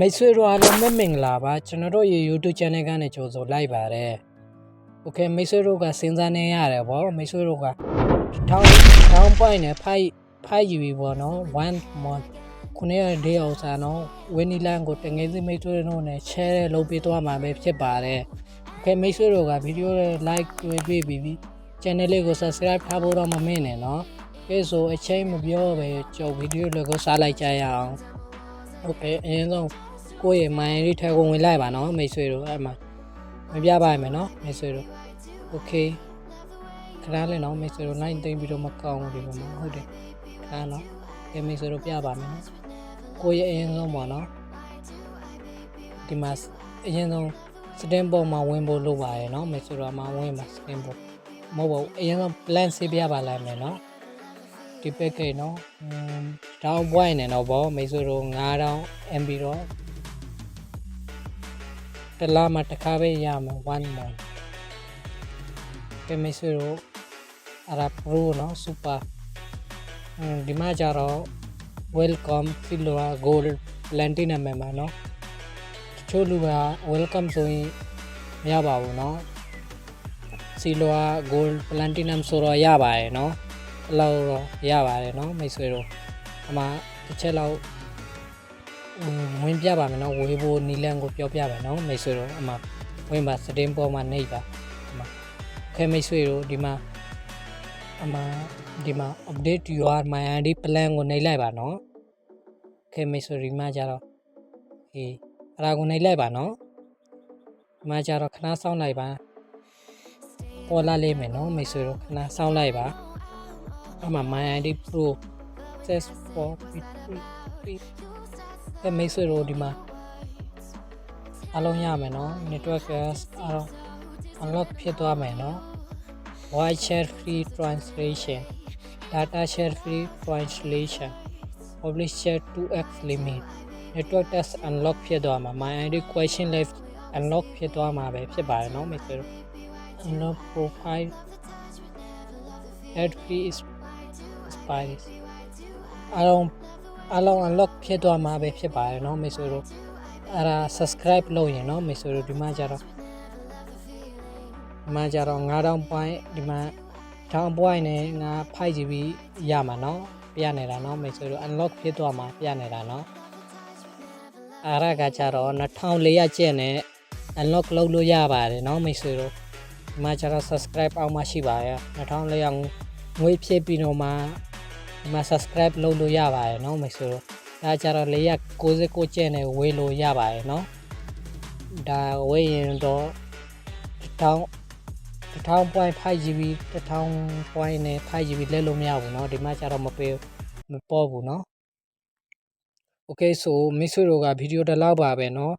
မိတ်ဆွေတို့အားလုံးပဲမင်္ဂလာပါကျွန်တော်တို့ရေ YouTube channel ကနေကြိုဆိုလိုက်ပါတယ်။ Okay မိတ်ဆွေတို့ကစဉ်းစားနေရတယ်ဗောမိတ်ဆွေတို့က1000 1000 point နဲ့ဖိုက်ဖိုက်ယူပြီဗောနော်1 month ခုနေ့ day အောင်စာနော်ဝင်းနီလန်ကိုတငယ်စီမိတ်ဆွေတို့နဲ့ share လုပ်ပေးသွားမှာပဲဖြစ်ပါတယ်။ Okay မိတ်ဆွေတို့ကဗီဒီယို like တွေပေးပြီး channel လေးကို subscribe ထားဖို့တော့မမေ့နဲ့နော်။ Okay ဆိုအချိန်မပြောပဲကြော်ဗီဒီယိုလေးကိုစားလိုက်ကြရအောင်။ Okay အရင်ဆုံး ကိုယ့်ရဲ့မိုင်းလေးထဲကိုဝင်လိုက်ပါနော်မိတ်ဆွေတို့အဲ့မှာမပြပါမယ်နော်မိတ်ဆွေတို့โอเคခဏလေးနော်မိတ်ဆွေတို့နိုင်သိမ့်ပြီးတော့မကောင်းဘူးဒီမှာဟုတ်တယ်ခဏနော်ကဲမိတ်ဆွေတို့ပြပါမယ်နော်ကိုယ့်ရဲ့အရင်ဆုံးပေါ့နော်ဒီမှာအရင်ဆုံးစတင်ပေါ်မှာဝင်ဖို့လုပ်ပါရယ်နော်မိတ်ဆွေတို့အမှဝင်မှာစတင်ပေါ်မဟုတ်ပါဘူးအရင်ဆုံး plan ဆေးပြပါလိုက်မယ်နော် ဒီ package เนาะอืมဒေါင်းပွိုင်းနေတော့ဗောမိတ်ဆွေတို့9000 MB တော့ တလားမှာတစ်ခါပဲရမယ်1 month ပေမဲ့ဆိုတော့အရာ pro နော် super ဒီမှာကြတော့ welcome silver gold platinum မှာနော်တချို့လူက welcome ဆိုရင်မရပါဘူးနော် silver gold platinum ဆိုတော့ရပါတယ်နော်အလောက်တော့ရပါတယ်နော်မိတ်ဆွေတို့အမှတစ်ချက်လောက် ဝင်ပြပါမယ်နော်ဝေးဖို့နီလန်ကိုပြောပြပါနော်မိတ်ဆွေတို့အမှဝင်ပါစတင်ပေါ်မှာနေပါအမှခဲမိတ်ဆွေတို့ဒီမှာအမှဒီမှာ update your my id plan ကိုနေလိုက်ပါနော်ခဲမိတ်ဆွေဒီမှာကြတော့ဟေးအရာကိုနေလိုက်ပါနော်ဒီမှာကြတော့ခဏစောင့်လိုက်ပါပေါ်လာလိမ့်မယ်နော်မိတ်ဆွေတို့ခဏစောင့်လိုက်ပါအမှ my id pro test for 3 အဲမိတ်ဆွေတို့ဒီမှာအလုံးရမယ်နော် network gas အလုံး unlock ဖြစ်သွားမယ်နော် voice share free translation data share free translation publish share 2x limit network test unlock ဖြစ်သွားမှာ my id question left unlock ဖြစ်သွားမှာပဲဖြစ်ပါတယ်နော်မိတ်ဆွေတို့ unlock profile add free is spice အားလုံး အားလုံး unlock ဖြစ်သွားမှာပဲဖြစ်ပါတယ်เนาะမိတ်ဆွေတို့အဲ့ဒါ subscribe လုပ်ရင်เนาะမိတ်ဆွေတို့ဒီမှာကြတော့ဒီမှာကြတော့9000 point ဒီမှာ1000 point နဲ့ငါ 5GB ရမှာเนาะပြနေတာเนาะမိတ်ဆွေတို့ unlock ဖြစ်သွားမှာပြနေတာเนาะအားရကကြတော့2400ကျက်နဲ့ unlock လုပ်လို့ရပါတယ်เนาะမိတ်ဆွေတို့ဒီမှာကြတော့ subscribe အောက်မှာရှိပါရဲ့2400ငွေဖြည့်ပြီးတော့မှ ဒီမှာ subscribe လုပ်လို့ရပါတယ်เนาะမိတ်ဆွေတို့ဒါကြတော့469ကျက်နဲ့ဝေးလို့ရပါတယ်เนาะဒါဝေးရင်တော့1000 1000.5GB 1000 point နဲ့ 5GB လဲလို့မရဘူးเนาะဒီမှာကျတော့မပေးမပေါ်ဘူးเนาะ Okay ဆိုမိတ်ဆွေတို့ကဗီဒီယိုတစ်လောက်ပါပဲเนาะ